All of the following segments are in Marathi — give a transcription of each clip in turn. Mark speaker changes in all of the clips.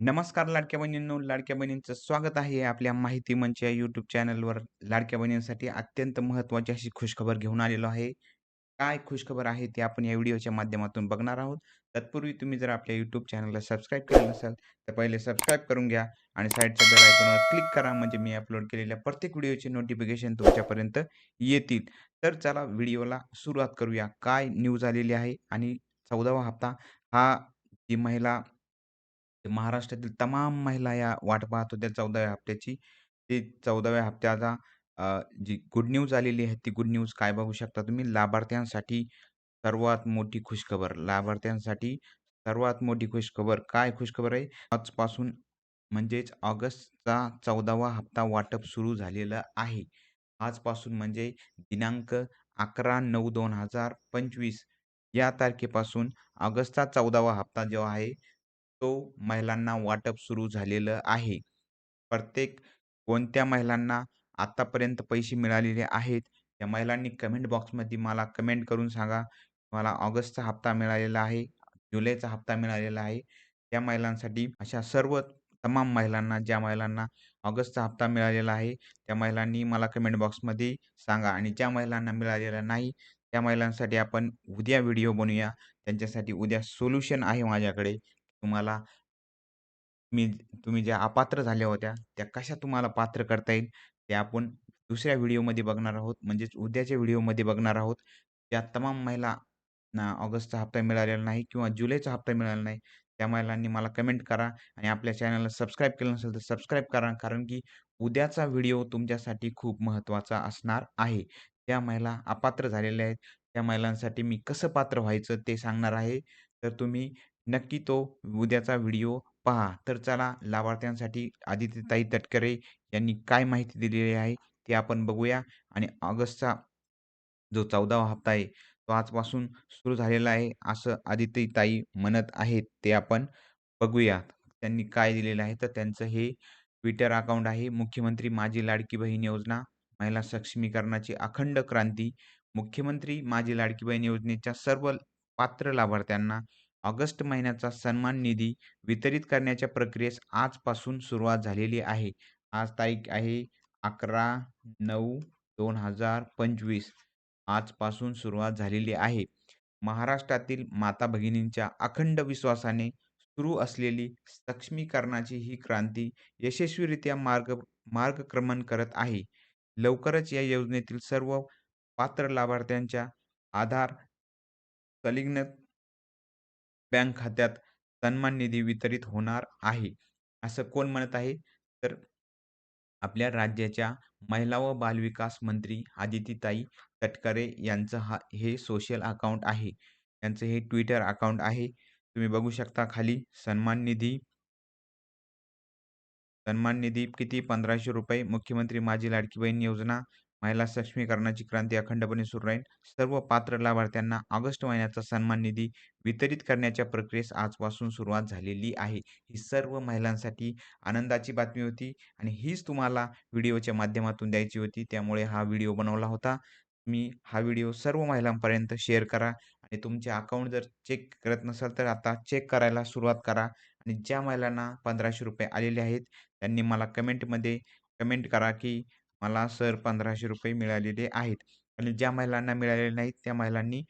Speaker 1: नमस्कार लाडक्या बहिणींनो, लाडक्या बहिणींचं स्वागत आहे आपल्या माहिती मंच या यूट्यूब चॅनलवर. लाडक्या बहिणींसाठी अत्यंत महत्त्वाची अशी खुशखबर घेऊन आलेलो आहे. काय खुशखबर आहे ते आपण या व्हिडिओच्या माध्यमातून बघणार आहोत. तत्पूर्वी तुम्ही जर आपल्या यूट्यूब चॅनलला सबस्क्राईब केलं नसाल तर पहिले सबस्क्राईब करून घ्या आणि साईडच्या बेल आयकॉनवर क्लिक करा म्हणजे मी अपलोड केलेल्या प्रत्येक व्हिडिओचे नोटिफिकेशन तुमच्यापर्यंत येतील. तर चला व्हिडिओला सुरुवात करूया. काय न्यूज आलेली आहे आणि 14वा हप्ता हा जी महिला महाराष्ट्रातील तमाम महिला या वाट पाहत होत्या 14व्या हप्त्याची. ते 14व्या हप्त्याचा अ, जी गुड न्यूज आलेली आहे, ती गुड न्यूज काय बघू शकता तुम्ही. लाभार्थ्यांसाठी सर्वात मोठी खुशखबर. लाभार्थ्यांसाठी सर्वात मोठी खुशखबर. काय खुशखबर आहे? आजपासून म्हणजेच ऑगस्टचा 14वा हप्ता वाटप सुरू झालेलं आहे. आजपासून म्हणजे दिनांक 11/9/2025 या तारखेपासून ऑगस्टचा 14वा हप्ता जो आहे, तो महिलांना वाटप सुरू झालेलं आहे. प्रत्येक कोणत्या महिलांना आतापर्यंत पैसे मिळालेले आहेत, त्या महिलांनी कमेंट बॉक्समध्ये मला कमेंट करून सांगा. मला ऑगस्टचा हप्ता मिळालेला आहे, जुलैचा हप्ता मिळालेला आहे. त्या महिलांसाठी अशा सर्व तमाम महिलांना, ज्या महिलांना ऑगस्टचा हप्ता मिळालेला आहे, त्या महिलांनी मला कमेंट बॉक्समध्ये सांगा आणि ज्या महिलांना मिळालेला नाही, त्या महिलांसाठी आपण उद्या व्हिडिओ बनवूया. त्यांच्यासाठी उद्या सोल्युशन आहे माझ्याकडे. तुम्हाला मी तुम्ही ज्या अपात्र झाल्या होत्या, त्या कशा तुम्हाला पात्र करता येईल, ते आपण दुसऱ्या व्हिडिओमध्ये बघणार आहोत. म्हणजेच उद्याच्या व्हिडिओमध्ये बघणार आहोत. त्या तमाम महिलांना ऑगस्टचा हप्ता मिळालेला नाही किंवा जुलैचा हप्ता मिळाला नाही, त्या महिलांनी मला कमेंट करा आणि आपल्या चॅनलला सबस्क्राईब केलं नसेल, तर सबस्क्राईब करा. कारण की उद्याचा व्हिडिओ तुमच्यासाठी खूप महत्त्वाचा असणार आहे. त्या महिला अपात्र झालेल्या आहेत, त्या महिलांसाठी मी कसं पात्र व्हायचं ते सांगणार आहे. तर तुम्ही नक्की तो उद्याचा व्हिडिओ पहा. तर चला लाभार्थ्यांसाठी आदित्यताई तटकरे यांनी काय माहिती दिलेली आहे, ते आपण बघूया आणि ऑगस्टचा जो 14वा हप्ता आहे, तो आजपासून सुरू झालेला आहे, असं आदित्यताई म्हणत आहेत. ते आपण बघूया. त्यांनी काय दिलेलं आहे, तर त्यांचं हे ट्विटर अकाउंट आहे. मुख्यमंत्री माझी लाडकी बहीण योजना, महिला सक्षमीकरणाची अखंड क्रांती. मुख्यमंत्री माझी लाडकी बहीण योजनेच्या सर्व पात्र लाभार्थ्यांना ऑगस्ट महिन्याचा सन्मान निधी वितरित करण्याच्या प्रक्रियेस आजपासून सुरुवात झालेली आहे. आज तारीख आहे 11/9/2025 आजपासून सुरुवात झालेली आहे. महाराष्ट्रातील माता-भगिनींच्या अखंड विश्वासाने सुरू असलेली सक्षमीकरणाची ही क्रांती यशस्वीरित्या मार्ग मार्गक्रमण करत आहे. लवकरच या योजनेतील सर्व पात्र लाभार्थ्यांच्या आधार संलग्न बँक खात्यात सन्मान निधी वितरित होणार आहे. असं कोण म्हणत आहे? तर आपल्या राज्याच्या महिला व बालविकास मंत्री आदितीताई तटकरे यांचं हा हे सोशल अकाउंट आहे. यांचं हे ट्विटर अकाउंट आहे. तुम्ही बघू शकता खाली सन्मान निधी सन्मान निधी किती ₹1500 मुख्यमंत्री माझी लाडकी बहीण योजना, महिला सक्षमीकरणाची क्रांती अखंडपणे सुरू राहील. सर्व पात्र लाभार्थ्यांना ऑगस्ट महिन्याचा सन्मान निधी वितरित करण्याच्या प्रक्रियेस आजपासून सुरुवात झालेली आहे. ही सर्व महिलांसाठी आनंदाची बातमी होती आणि हीच तुम्हाला व्हिडिओच्या माध्यमातून द्यायची होती. त्यामुळे हा व्हिडिओ बनवला होता. तुम्ही हा व्हिडिओ सर्व महिलांपर्यंत शेअर करा आणि तुमचे अकाउंट जर चेक करत नसाल, तर आता चेक करायला सुरुवात करा आणि ज्या महिलांना ₹1500 आलेले आहेत, त्यांनी मला कमेंटमध्ये कमेंट करा, की मला सर ₹1500 मिळालेले आहेत आणि ज्या महिलांना मिळालेले नाहीत, त्या महिलांनी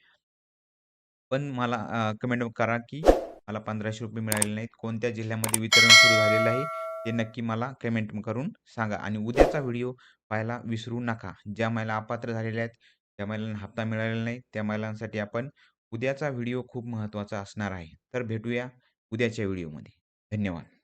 Speaker 1: पण मला कमेंट करा, की मला ₹1500 मिळालेले नाहीत. कोणत्या जिल्ह्यामध्ये वितरण सुरू झालेलं आहे, ते नक्की मला कमेंट करून सांगा आणि उद्याचा व्हिडिओ पाहायला विसरू नका. ज्या महिला अपात्र झालेल्या आहेत, त्या महिलांना हप्ता मिळालेला नाही, त्या महिलांसाठी आपण उद्याचा व्हिडिओ खूप महत्त्वाचा असणार आहे. तर भेटूया उद्याच्या व्हिडिओमध्ये. धन्यवाद.